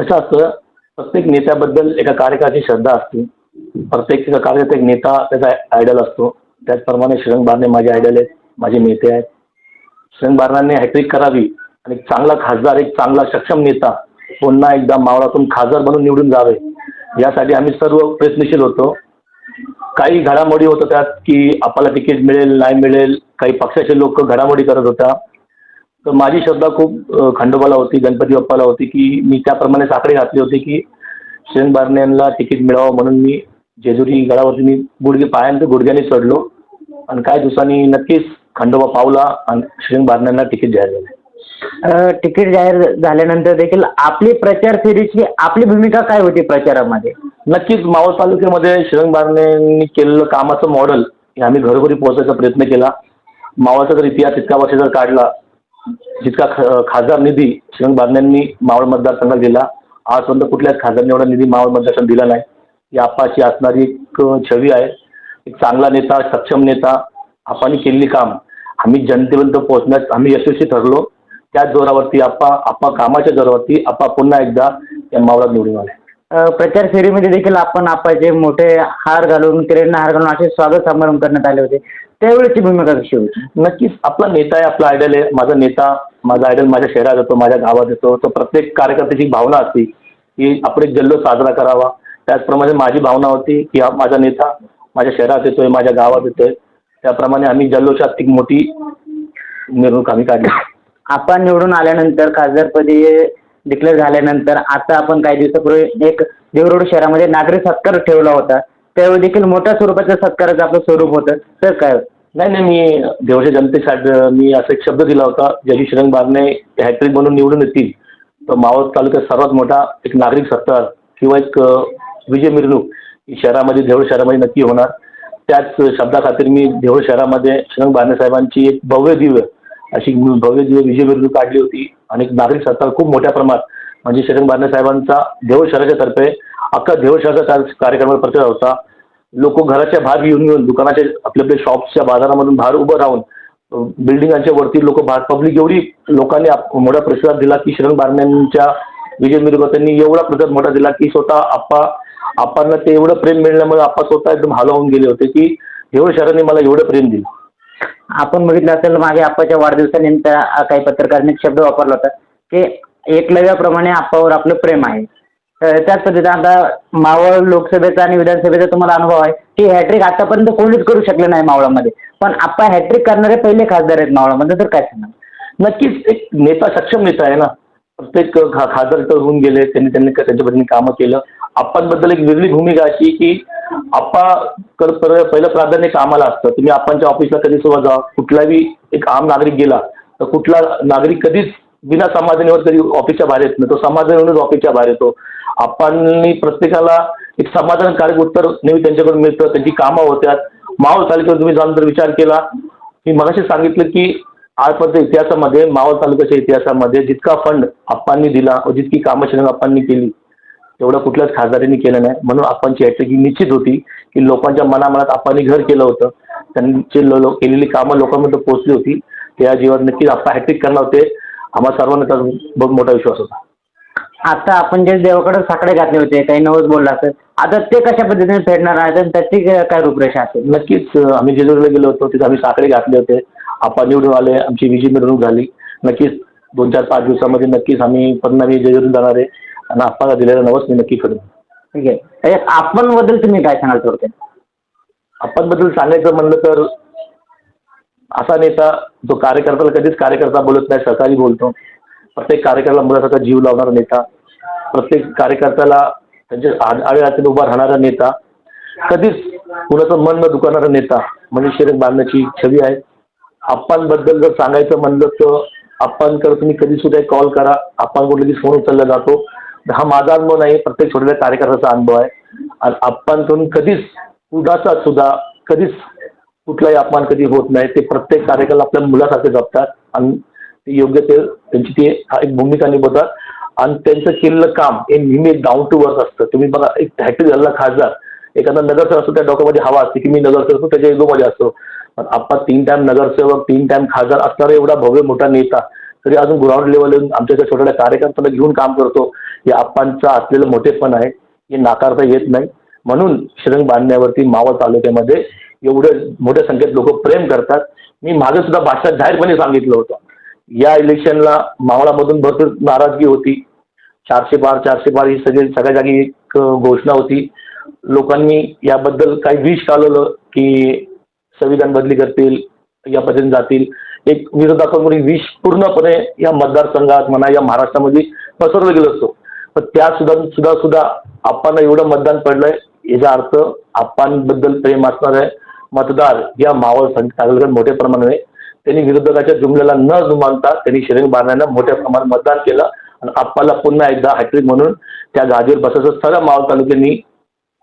कसं असतं प्रत्येक नेत्याबद्दल एका कार्यकर्त्याची श्रद्धा असते. प्रत्येक कार्य कार्यकर्ता एक नेता त्याचा आयडल असतो. त्याचप्रमाणे श्रीरंग बारणे माझे आयडल आहेत माझे नेते आहेत. श्रीरंग बारणांनी हॅट्रिक करावी आणि चांगला खासदार एक चांगला सक्षम नेता पुन्हा एकदा मावळातून खासदार बनून निवडून जावे. यासाठी आम्ही सर्व प्रयत्नशील होतो. काही घडामोडी होत त्यात की आपल्याला तिकीट मिळेल नाही मिळेल काही पक्षाचे लोक घडामोडी करत होता. तर माझी श्रद्धा खूप खंडोबाला होती गणपती बाप्पाला होती की मी त्याप्रमाणे साखळी घातली होती की श्रेन बारणे यांना तिकीट मिळावं म्हणून मी जेजुरी गडावरती मी गुडघे पायानंतर गुडघ्याने चढलो. आणि काही दिवसांनी नक्कीच खंडोबा पावला आणि श्रेन बारण्यांना तिकीट जाहीर झाले. तिकीट जाहीर झाल्यानंतर देखील आपली प्रचार फेरीची आपली भूमिका काय होती प्रचारामध्ये? नक्कीच मावळ तालुक्यामध्ये श्रीरंग बारण्यांनी केलेलं कामाचं मॉडेल हे आम्ही घरोघरी पोहोचायचा प्रयत्न केला. मावळचा जर इतिहास इतका वर्ष जर काढला जितका ख खासदार निधी श्रीरंग बारण्यांनी मावळ मतदारसंघात दिला आजपर्यंत कुठल्याच खासदारने एवढा निधी मावळ मतदारसंघात दिला नाही. ही आप्पाची असणारी एक छवी आहे. एक चांगला नेता सक्षम नेता आपण केलेली काम. आम्ही जनतेपर्यंत पोहोचण्यास आम्ही यशस्वी ठरलो. त्याच जोरावरती आप्पा आप्पा कामाच्या जोरावरती आप्पा पुन्हा एकदा या मावळात निवडून आले. प्रचार फेरीमध्ये देखील आपण आपाचे मोठे हार घालून किरण हार घालून असे स्वागत समारंभ करण्यात आले होते. त्यावेळेची भूमिका कशी होती? नक्कीच. आपला नेता आहे आपला आयडल आहे. माझा नेता माझा आयडल माझ्या शहरात येतो माझ्या गावात येतो. तर प्रत्येक कार्यकर्त्याची भावना असते की आपण एक जल्लोष साजरा करावा. त्याचप्रमाणे माझी भावना होती की हा माझा नेता माझ्या शहरात येतोय माझ्या गावात येतोय. त्याप्रमाणे आम्ही जल्लोषात एक मोठी मिरवणूक आम्ही काढली. आपण निवडून आल्यानंतर खासदारपदी डिक्लेअर झाल्यानंतर आता आपण काही दिवसापूर्वी एक देवरोड शहरामध्ये नागरी सत्कार ठेवला होता. त्यावेळी देखील मोठ्या स्वरूपाच्या सत्काराचं आपलं स्वरूप होतं. तर काय नाही नाही मी देवाच्या जनतेसाठी मी असा एक शब्द दिला होता ज्याची श्रीरंग बारणे हॅट्रिक बनून निवडून येतील. तर मावळ तालुक्यात सर्वात मोठा एक नागरिक सत्कार किंवा एक विजय मिरवणूक ही शहरामध्ये देवळ शहरामध्ये नक्की होणार. त्याच शब्दाखातीर मी देवळ शहरामध्ये श्रीरंग बारणे साहेबांची एक भव्य दिव्य अशी भव्य दिव्य विजय मिरवणूक काढली होती. आणि एक नागरिक सत्कार खूप मोठ्या प्रमाणात म्हणजे श्रीरंग बारणे साहेबांचा देवळ शहराच्या तर्फे अख्खा देवळ शहराचा कार्यक्रमाला प्रचार होता. लोक घराच्या बाहेर येऊन येऊन दुकानाच्या आपल्या आपल्या शॉप्सच्या बाजारामधून बाहेर उभं राहून बिल्डिंगांच्या वरती लोक बाहेर पब्लिक एवढी लोकांनी आप- मोठा प्रतिसाद दिला की शरण बारण्यांच्या विजय मिरवणूक त्यांनी एवढा प्रतिसाद मोठा दिला की स्वतः आप्पा आप्पांना ते एवढं प्रेम मिळण्यामुळे आप्पा स्वतः एकदम होऊन गेले होते की एवढं शहराने मला एवढं प्रेम दिलं. आपण बघितलं असेल मागे आप्पाच्या वाढदिवसानिमित्त काही पत्रकारांनी एक शब्द वापरला होता की एकलव्याप्रमाणे आप्पावर आपलं प्रेम आहे. त्याच पद्धतीने आता मावळ लोकसभेचा आणि विधानसभेचा तुम्हाला अनुभव आहे. की हॅट्रिक आतापर्यंत कोणीच करू शकलं नाही मावळामध्ये. पण आप्पा हॅट्रिक करणारे पहिले खासदार आहेत मावळामध्ये तर काय सांगणार? नक्कीच एक नेता सक्षम नेता आहे ना. प्रत्येक खा खासदार तर होऊन गेले त्यांनी त्यांनी त्यांच्या पद्धतीने कामं केलं. आप्पांबद्दल एक वेगळी भूमिका अशी की आप्पा कर पहिलं प्राधान्य कामाला असतं. तुम्ही आप्पांच्या ऑफिसला कधी सुद्धा जा. कुठलाही एक आम नागरिक गेला तर कुठला नागरिक कधीच बिना समाधानीवर कधी ऑफिसच्या बाहेर येत नाही. तो समाधानीवरूनच ऑफिसच्या बाहेर येतो. आप्पांनी प्रत्येकाला एक समाधानकारक उत्तर नेहमी त्यांच्याकडून मिळतं. त्यांची कामं होत्यात. मावळ तालुक्यात तुम्ही जाऊन जर विचार केला मी मगाशी सांगितलं की आजपर्यंत इतिहासामध्ये मावळ तालुक्याच्या इतिहासामध्ये जितका फंड आप्पांनी दिला व जितकी कामं शिल्लक आप्पांनी केली तेवढं कुठल्याच खासदारांनी केलं नाही. म्हणून आप्पांची हॅट्रिक ही निश्चित होती की लोकांच्या मनामनात आप्पांनी घर केलं होतं. त्यांची लो केलेली कामं लोकांमध्ये पोहोचली होती. त्या जीवनात नक्कीच आप्पा हॅट्रिक करणार होते. आम्हा सर्वांना त्याचा बहुत मोठा विश्वास होता. आता आपण जे देवाकडे साकडे घातले होते काही नवस बोलला असेल आता ते कशा पद्धतीने फेडणार आहेत आणि त्याची काय रूपरेषा असेल? नक्कीच अं, आम्ही जेजुरीला गेलो होतो तिथे आम्ही साखरे घातले होते. आप्पा निवडून आले आमची विजय मिरवणूक झाली. नक्कीच दोन चार पाच दिवसामध्ये नक्कीच आम्ही पुन्हा मी जेजुरीला जाणार आहे आणि आप्पाला दिलेला नवस मी नक्की करेन ठीक आहे. त्याच्यात आपण बद्दल तुम्ही काय सांगाल थोडक्यात? आप्पांबद्दल सांगायचं म्हणलं तर असा नेता जो कार्यकर्त्याला कधीच कार्यकर्ता बोलत नाही सहकारी बोलतो. प्रत्येक कार्यकर्त्याला मुलासारखा जीव लावणारा नेता प्रत्येक कार्यकर्त्याला त्यांच्या आड आडे उभा राहणारा नेता कधीच कुणाचं मन न दुखणारा नेता म्हणजे शरीर बांधण्याची छवी आहे. आप्पांबद्दल जर सांगायचं म्हणलं तर आप्पांकडे तुम्ही कधी सुद्धा एक कॉल करा. आप्पांकडून लगेच फोन उचलला जातो. हा माझा अनुभव नाही प्रत्येक छोट्या कार्यकर्त्याचा अनुभव आहे. आणि आप्पांकडून कधीच कुणाचा सुद्धा कधीच कुठलाही अपमान कधी होत नाही. ते प्रत्येक कार्यकर्ता आपल्या मुलासारखे जपतात. आणि योग्य ते त्यांची ती एक भूमिका निभवतात. आणि त्यांचं केलेलं काम हे नेहमी एक डाऊन टू वर्क असतं. तुम्ही बघा एक हॅट्रिक झालेला खासदार एखादा नगरसेवक असतो त्या डोक्यामध्ये हवा असते की मी नगरसेवक असतो त्याच्या इगोमध्ये असतो. पण आपण तीन टाइम नगरसेवक तीन टाइम खासदार असणारा एवढा भव्य मोठा नेता तरी अजून ग्राउंड लेवलवरून आमच्या छोट्या छोट्या कार्यकर्त्यांना घेऊन काम करतो. हे आप्पांचं असलेलं मोठेपण आहे हे नाकारता येत नाही. म्हणून श्रीरंग बांधण्यावरती मावळ तालुक्यामध्ये एवढे मोठ्या संख्येत लोक प्रेम करतात. मी मागे सुद्धा भाषणात जाहीरपणे सांगितलं होतं. या इलेक्शनला मावळामधून भरपूर नाराजगी होती. चारशे पार चारशे पार ही सगळी सगळ्या जागी एक घोषणा होती. लोकांनी याबद्दल काही विष कालवलं की संविधान बदली करतील या पद्धतीने जातील. एक विरोधाकडून विष पूर्णपणे या मतदारसंघात म्हणा या महाराष्ट्रामध्ये पसरलं गेलं असतो पण त्या सुद्धा सुद्धा सुद्धा आप्पांना एवढं मतदान पडलंय याचा अर्थ आप्पांबद्दल प्रेम असणार आहे मतदार या मावळ तालुक्यात मोठ्या प्रमाणाने त्यांनी विरोधकाच्या जुमल्याला न जुमानता त्यांनी श्रीरंग बारण्यांना मोठ्या प्रमाणात मतदान केलं. आणि आप्पाला पुन्हा एकदा हॅट्रिक म्हणून त्या गादीवर बसायचं सगळ्या मावळ तालुक्यांनी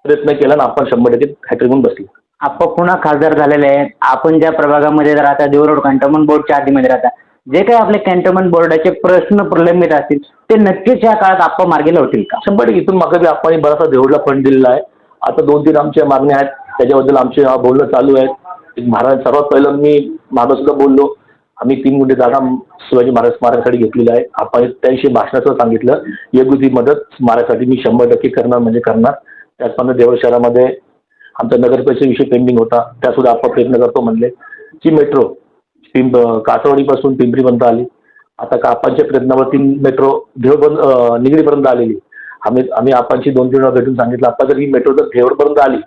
प्रयत्न केला आणि आपण शंभर टक्के हॅट्रिक म्हणून बसले. आपण पुन्हा खासदार झालेले आहेत. आपण ज्या प्रभागामध्ये राहता देवरोड कॅन्टोन्मेंट बोर्डच्या आधीमध्ये राहता जे काही आपले कॅन्टोन्मेंट बोर्डाचे प्रश्न प्रलंबित असतील ते नक्कीच या काळात आपण मार्गी लावतील का? शंभर टक्के. इथून मागे बी आपण बराचसा देवडला फंड दिलेला आहे. आता दोन तीन आमच्या मागण्या आहेत. त्याच्याबद्दल आमचे बोलणं चालू आहेत. महाराज सर्वात पहिलं मी मागं सुद्धा बोललो आम्ही तीन गुंठे जागा शिवाजी महाराज स्मारकासाठी घेतलेली आहे. आपण त्याविषयी भाषणाचं सांगितलं. योग्य ती मदत स्मारकासाठी मी शंभर टक्के करणार म्हणजे करणार. त्याचप्रमाणे देवळ शहरामध्ये आमचा नगर विषय पेंडिंग होता. त्यासुद्धा आपण प्रयत्न करतो म्हणले. जी मेट्रो पिंप कासवाडीपासून पिंपरीपर्यंत आली. आता का आपांच्या प्रयत्नावरती मेट्रो देवळपर्यंत निगडीपर्यंत आलेली. आम्ही आम्ही आपांची दोन तीन वेळा भेटून सांगितलं. आपण जर ही मेट्रो जर देवळपर्यंत आली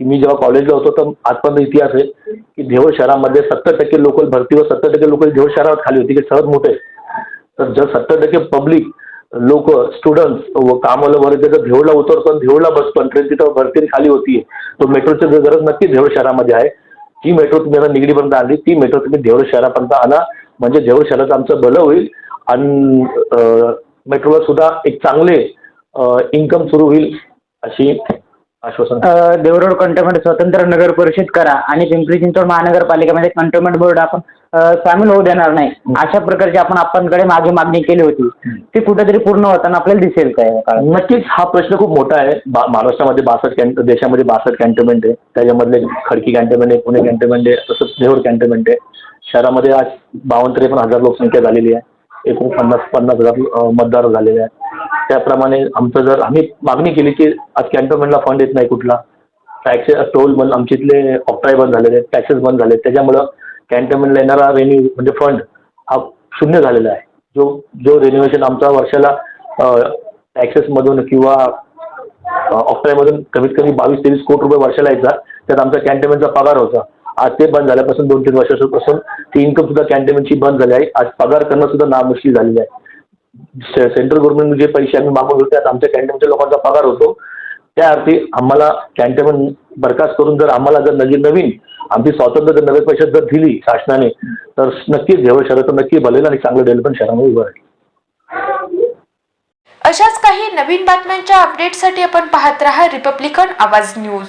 की मी जेव्हा कॉलेजला होतो तर आजपर्यंत इतिहास आहे की देवळ शहरामध्ये सत्तर टक्के लोकल भरतीवर सत्तर टक्के लोकल देवळ शहरावर खाली होती की सर्वात मोठे आहे. तर जर सत्तर टक्के पब्लिक लोक स्टुडंट्स व कामाला वर्ग जर देवळला उतरतो आणि देवळला बसतो आणि ट्रेन तिथं भरती खाली होती तो मेट्रोची गरज नक्की देवळ शहरामध्ये आहे ती मेट्रो तुम्ही आता निगडीपर्यंत आणली ती मेट्रो तुम्ही देवळ शहरापर्यंत आणा म्हणजे देवळ शहराचं आमचं भलं होईल आणि मेट्रोवर सुद्धा एक चांगले इन्कम सुरू होईल अशी आश्वासन. देवरोड कंटोन्मेंट स्वतंत्र नगर परिषद करा आणि पिंपरी चिंचवड महानगरपालिकेमध्ये कंटोन्मेंट बोर्ड आपण सामील होऊ देणार नाही. अशा प्रकारची आपण आपणकडे मागे मागणी केली होती. ती कुठेतरी पूर्ण होताना आपल्याला दिसेल काय? नक्कीच हा प्रश्न खूप मोठा आहे. महाराष्ट्रामध्ये बासष्ट कॅन्ट देशामध्ये बासष्ट कॅन्टोन्मेंट आहे. त्याच्यामधले खडकी कॅन्टोन्मेंट आहे पुणे कॅन्टोन्मेंट आहे तसंच देऊर कॅन्टोन्मेंट आहे. शहरामध्ये आज बावन्न त्रेपन्न हजार लोकसंख्या झालेली आहे. एकूण पन्नास पन्नास हजार मतदार झालेले आहेत. त्याप्रमाणे आमचं जर आम्ही मागणी केली की आज कॅन्टोनमेंटला फंड येत नाही कुठला. टॅक्सेस टोल बंद आमचे इथले ऑक्टाय बंद झालेले आहेत टॅक्सेस बंद झाले आहेत त्याच्यामुळं कॅन्टोनमेंटला येणारा रेन्यू म्हणजे फंड हा शून्य झालेला आहे. जो जो रेन्युएशन आमचा वर्षाला टॅक्सेसमधून किंवा ऑक्टायमधून कमीत कमी बावीस तेवीस कोटी रुपये वर्षाला यायचा त्यात आमचा कॅन्टोनमेंटचा पगार होता. आज ते बंद झाल्यापासून दोन तीन वर्षापासून ती इन्कम सुद्धा कॅन्टोनमेंटची बंद झाली आहे. आज पगार करणं सुद्धा नामुश्किल झालेली आहे. से- सेंट्रल गव्हर्नमेंट जे पैसे आम्ही मागवत होते त्यात आमच्या कॅन्टोन्मेंटच्या लोकांचा पगार होतो. त्या अर्थी आम्हाला कॅन्टोन्मेंट बरखास्त करून जर आम्हाला जर नवीन नवीन आमची स्वातंत्र्य जर नगर परिषद जर दिली शासनाने तर नक्कीच देवळ शहराचं नक्की भलेल आणि चांगलं डेव्हलपमेंट शहरामध्ये उभं राहील. अशाच काही नवीन बातम्यांच्या अपडेटसाठी आपण पाहत रहा रिपब्लिकन आवाज न्यूज